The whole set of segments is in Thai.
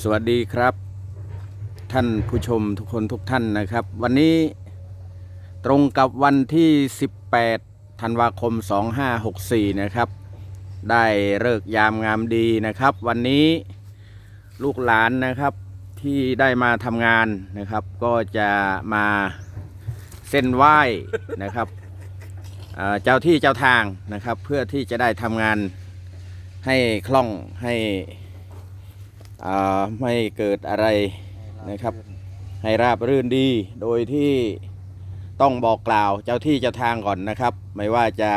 สวัสดีครับ ท่านผู้ชมทุกคนทุกท่านนะครับ วันนี้ตรงกับวันที่ 18 ธันวาคม 2564 นะครับ ได้เลิกษ์ยามงามดีนะครับ วันนี้ลูกหลานนะครับที่ได้มาทำงานนะครับ ก็จะมาเส้นไหว้นะครับเจ้าที่เจ้าทางนะครับ เพื่อที่จะได้ทำงานให้คล่องให้ ไม่เกิดอะไรนะครับ ให้ราบรื่นดีโดยที่ต้องบอกกล่าวเจ้าที่เจ้าทางก่อนนะครับ ไม่ว่าจะ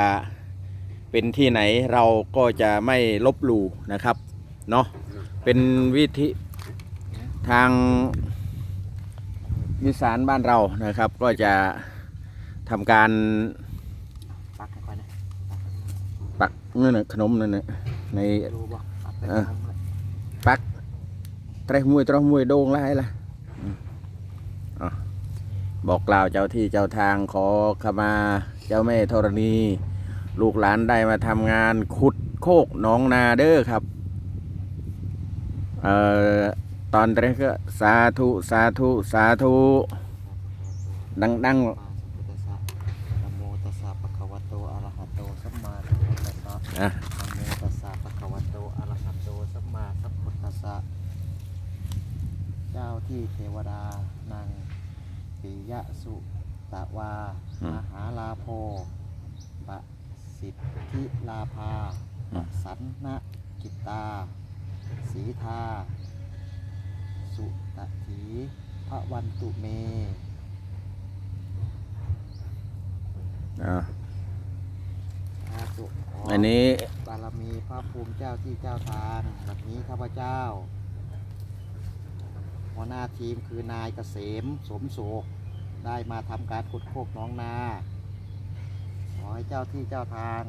เป็นที่ไหนเราก็จะไม่ลบหลู่นะครับเนาะเป็นวิธีทางวิสานบ้านเรานะครับ ก็จะทำการปักให้ก่อนนะปักนั่นนะขนมนั่นนะในดูบ่ปักไป เออพร้อมเลยตรมวยตรมวยโด่งไรล่ะอืมอะบอกกล่าวเจ้าที่เจ้าทางขอขมาเจ้าแม่ธรณี ลูกหลานได้มาทำงานขุดโคกหนองนาเด้อครับเอ่อตอนแรกก็สาธุสาธุสาธุดังดังปาสุตสะนะโมตัสสะปะคะวะโตอะ เจ้าที่เทวดานางปิยะสุตะวา อืม มหาลาโภปะสิทธิลาภาอืม สันนะกิตตา สีทา สุตถีพระวันตุเม อะสาธุขอันนี้ บารมีพระภูมิเจ้าที่เจ้าทางแบบนี้ข้าพเจ้า หัวหน้าทีมคือนายเกษมสมโศกได้มาทำการขุดโคกหน้องนาขอให้เจ้าที่เจ้าทาง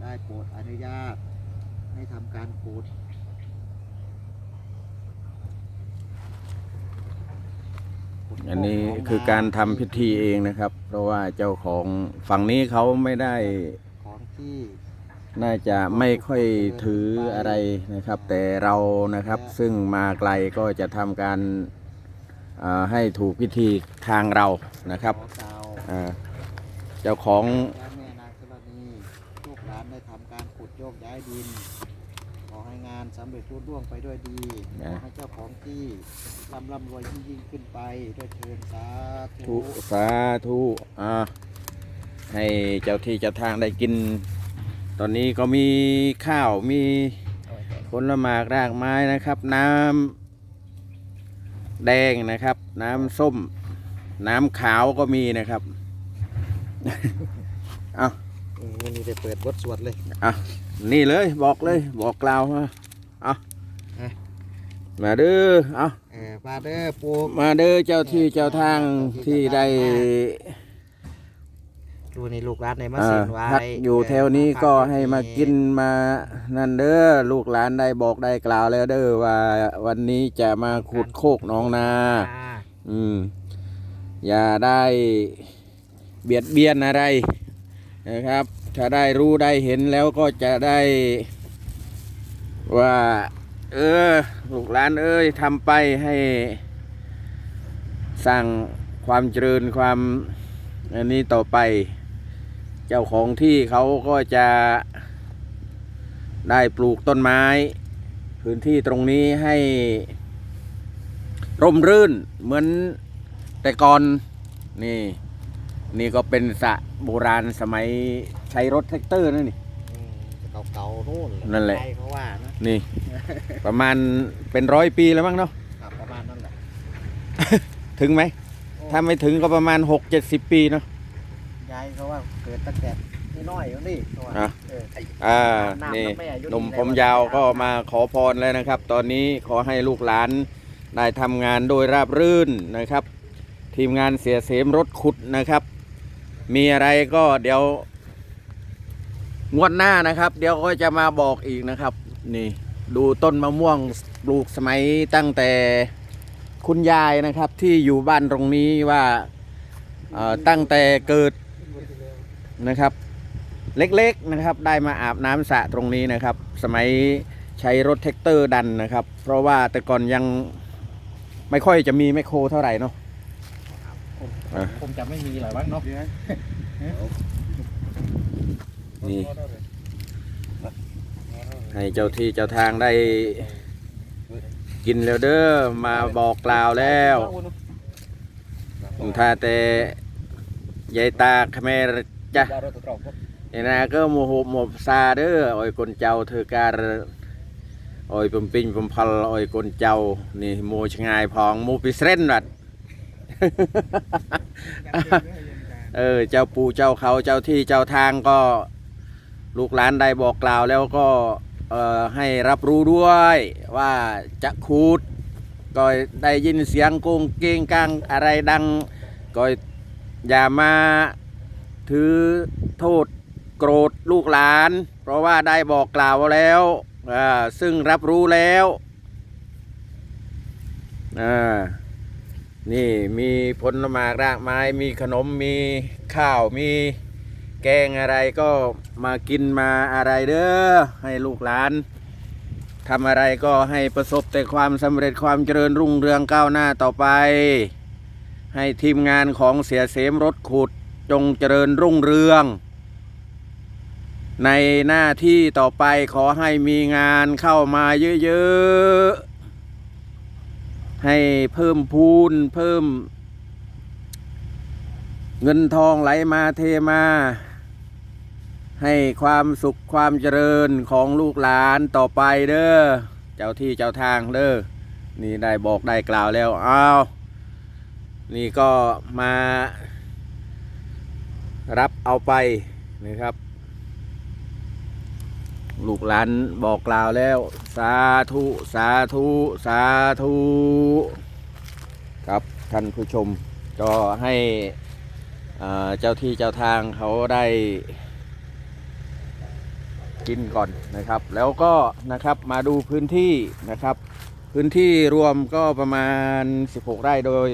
ได้โปรดอนุญาตให้ทำการขุดขุดโคกอันนี้หงคือการทำพิธีเองนะครับ เพราะว่าเจ้าของฝั่งนี้เขาไม่ได้ของที่ น่าจะไม่ค่อยถืออะไรนะครับ แต่เรานะครับซึ่งมาไกลก็จะทำการอ่าให้ถูกพิธีทางเรานะครับขอเก่าอ่าเจ้าของและแม่นางธรณีลูกหลานได้ทำการขุดโยกย้ายดิน ขอให้งานสำเร็จรุ่ร่วงไปด้วยดีขอให้เจ้าของที่ร่ำร่ำรวยยิ่งยิ่งขึ้นไปด้วยเชิญสาธุทุสาธุอ่าให้เจ้าที่เจ้าทางได้กิน ตอนนี้ก็มีข้าวมีผลหมากรากไม้นะครับ น้ำแดงนะครับ น้ำส้ม น้ำขาวก็มีนะครับ เอาอืมวันนี้ได้เปิดบทสวดเลยอะนี่เลยบอกเลยบอกกล่าวมาเอาอะมาเด้อเอาเออมาเด้อปูมาเด้อเจ้าที่เจ้าทางที่ได้ ดูในลูกหลานในมาเอ่เสีอยนไว้พักอยู่แถวนี้ก็ให้มากินมานั่นเด้อลูกหลานได้บอกได้กล่าวแล้วเด้อว่าวันนี้จะมาขุดโคกหนองนาอ่าอืม อย่าได้เบียดเบียนอะไรนะครับ ถ้าได้รู้ได้เห็นแล้วก็จะได้ ว่า เออ ลูกหลานเอ้ยทำไปให้สร้างความเจริญความอันนี้ต่อไป เจ้าของที่เขาก็จะได้ปลูกต้นไม้ พื้นที่ตรงนี้ให้ ร่มรื่นเหมือนแต่ก่อนนี่ นี่ก็เป็นสระโบราณสมัยใช้รถแท็กเตอร์นั่นนี่อืมเก่าๆนู่นนั่นแหละใครเขาว่านะนี่ ประมาณเป็นร้อยปีแล้วมั้งเนาะครับประมาณนั้นแหละถึงไหม ถ้าไม่ถึงก็ประมาณ6 70ปีเนาะ ยายเขาว่าเกิดตั้งแต่น้อยๆอยู่นี่เขาว่าอะ เออ อ่า น้ำนี่น้ำแม่อยู่หนุ่มนี่ผมยาวก็มาขอพรแล้วนะครับ ตอนนี้ขอให้ลูกหลานได้ทำงานโดยราบรื่นนะครับ ทีมงานเสียเสมรถขุดนะครับ มีอะไรก็เดี๋ยว งวดหน้านะครับ เดี๋ยวก็จะมาบอกอีกนะครับ นี่ ดูต้นมะม่วงปลูกสมัยตั้งแต่คุณยายนะครับ ที่อยู่บ้านตรงนี้ว่าเอ่อตั้งแต่เกิด นะครับ เล็กๆนะครับ ได้มาอาบน้ำสระตรงนี้นะครับ สมัยใช้รถแท็กเตอร์ดันนะครับ เพราะว่าแต่ก่อนยังไม่ค่อยจะมีแมคโครเท่าไหร่เนาะอะคงจะไม่มีหรอกมั้งเนาะนี่ให้เจ้าที่เจ้าทางได้กินแล้วเด้อมาบอกกล่าวแล้วถ้าแต่ยายตาขแมร จ้ะว่ารถตรงก็นี่นะก็โมโหโมซาเด้อโอ้ยคนเจ้าเธอการโอ้ยปุ่มปิงปุ่มพลโอ้ยคนเจ้านี่โมชงายพองโมปิเสรนบัดเออเจ้าปู่เจ้าเขาเจ้าที่เจ้าทางก็ลูกหลานได้บอกกล่าวแล้วก็เอ่อให้รับรู้ด้วยว่าจะคูดก็ได้ยินเสียงโกงเกงกังอะไรดังก็อย่ามา ถือโทษโกรธลูกหลาน เพราะว่าได้บอกกล่าวแล้วซึ่งรับรู้แล้วนี่มีผลไม้รากไม้มีขนมมีข้าวมีแกงอะไรก็มากินมาอะไรเด้อให้ลูกหลานทำอะไรก็ให้ประสบแต่ความสำเร็จความเจริญรุ่งเรืองก้าวหน้าต่อไป ให้ทีมงานของเสียเสมรถขุด จงเจริญรุ่งเรือง ในหน้าที่ต่อไปขอให้มีงานเข้ามาเยอะๆ ให้เพิ่มพูนเพิ่ม เงินทองไหลมาเทมา ให้ความสุขความเจริญของลูกหลานต่อไปเด้อเจ้าที่เจ้าทางเด้อนี่ได้บอกได้กล่าวแล้วอ้าวนี่ก็มา รับเอาไปนะครับ ลูกหลานบอกกล่าวแล้ว สาธุ สาธุ สาธุ ครับท่านผู้ชมก็ให้เจ้าที่เจ้าทางเขาได้กินก่อนนะครับ แล้วก็นะครับมาดูพื้นที่นะครับ พื้นที่รวมก็ประมาณ 16 ไร่โดย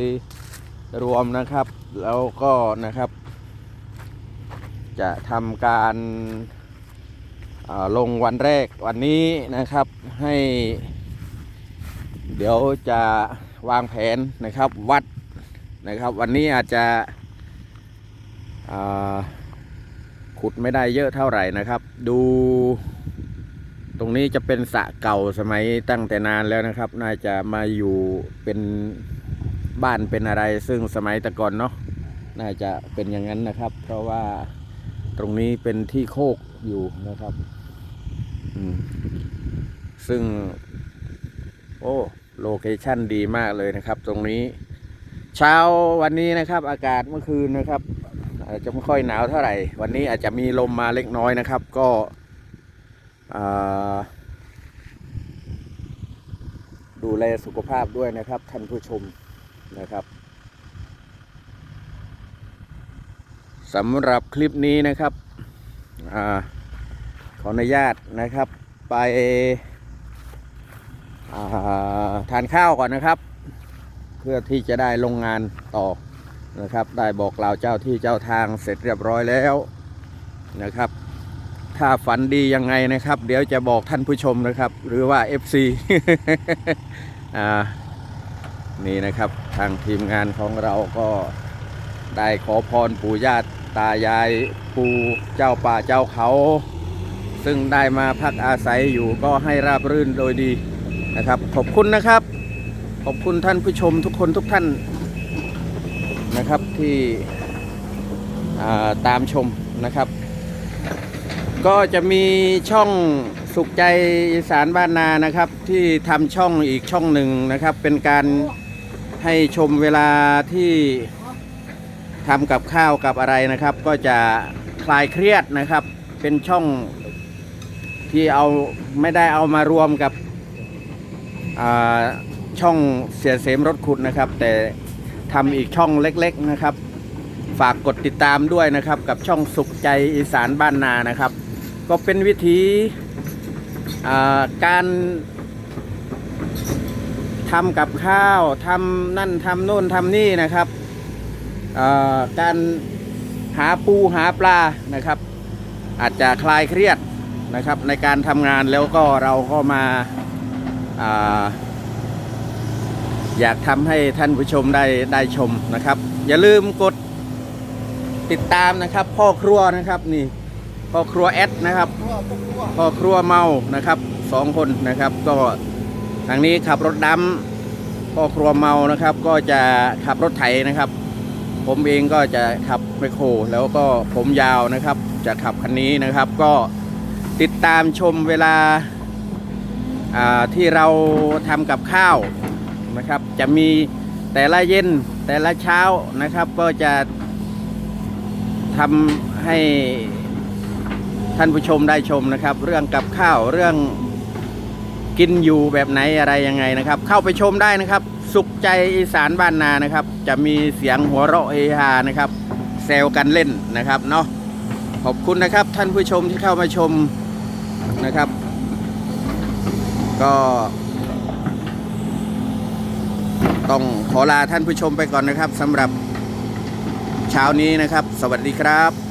รวมนะครับ แล้วก็นะครับ จะทำการาลงวันแรกวันนี้นะครับให้ เดี๋ยวจะวางแผนนะครับวัดนะครับ วันนี้อาจจะขุดไม่ได้เยอะเท่าไหร่นะครับ ดูตรงนี้จะเป็นสระเก่าสมัยตั้งแต่นานแล้วนะครับ น่าจะมาอยู่เป็นบ้านเป็นอะไร ซึ่งสมัยแต่ก่อนเนาะน่าจะเป็นอย่างนั้นนะครับ เพราะว่า ตรงนี้เป็นที่โคกอยู่นะครับซึ่ง โอ้โลเคชั่นดีมากเลยนะครับ ตรงนี้ เช้าวันนี้นะครับ อากาศเมื่อคืนนะครับ อาจจะไม่ค่อยหนาวเท่าไหร่ วันนี้อาจจะมีลมมาเล็กน้อยนะครับ ก็ดูแลสุขภาพด้วยนะครับ ท่านผู้ชมนะครับ สำหรับคลิปนี้นะครับอขออนุญาตนะครับ ไปทานข้าวก่อนนะครับ เพื่อที่จะได้ลงงานต่อนะครับ ได้บอกกล่าวเจ้าที่เจ้าทางเสร็จเรียบร้อยแล้วนะครับ ถ้าฝันดียังไงนะครับ เดี๋ยวจะบอกท่านผู้ชมนะครับ หรือว่า FC อ่านี่นะครับทางทีมงานของเราก็ได้ขอพรปู่ย่า ตายายปู่เจ้าป่าเจ้าเขา ซึ่งได้มาพักอาศัยอยู่ก็ให้ราบรื่นโดยดีนะครับ ขอบคุณนะครับ ขอบคุณท่านผู้ชมทุกคนทุกท่านนะครับที่ตามชมนะครับ ก็จะมีช่องสุขใจอีสานบ้านนานะครับ ที่ทำช่องอีกช่องหนึ่งนะครับ เป็นการให้ชมเวลาที่ ทำกับข้าวกับอะไรนะครับ ก็จะคลายเครียดนะครับ เป็นช่องที่เอาไม่ได้เอามารวมกับช่องเสียเสมรถขุดนะครับ แต่ทำอีกช่องเล็กๆนะครับ ฝากกดติดตามด้วยนะครับ กับช่องสุขใจอีสานบ้านนานะครับ ก็เป็นวิธีการทำกับข้าวทำนั่นทำโน่นทำนี่นะครับ การหาปูหาปลานะครับ อาจจะคลายเครียดนะครับในการทำงานแล้วก็เราก็มาอาอยากทำให้ท่านผู้ชมได้ได้ชมนะครับ อย่าลืมกดติดตามนะครับ พ่อครัวนะครับนี่พ่อครัวแอดนะครับพ่อครัวเมานะครับสองคนนะครับ ก็ทางนี้ขับรถดำพ่อครัวเมานะครับ ก็จะขับรถไถนะครับ ผมเองก็จะขับไมโครแล้วก็ผมยาวนะครับ จะขับคันนี้นะครับ ก็ติดตามชมเวลาอ่าที่เราทำกับข้าวนะครับ จะมีแต่ละเย็นแต่ละเช้านะครับ ก็จะทำให้ท่านผู้ชมได้ชมนะครับ เรื่องกับข้าวเรื่องกินอยู่แบบไหนอะไรยังไงนะครับ เข้าไปชมได้นะครับ สุขใจอีสานบ้านนานะครับ จะมีเสียงหัวเราะเฮฮานะครับแซวกันเล่นนะครับเนาะขอบคุณนะครับท่านผู้ชมที่เข้ามาชมนะครับ ก็ต้องขอลาท่านผู้ชมไปก่อนนะครับสำหรับเช้านี้นะครับ สวัสดีครับ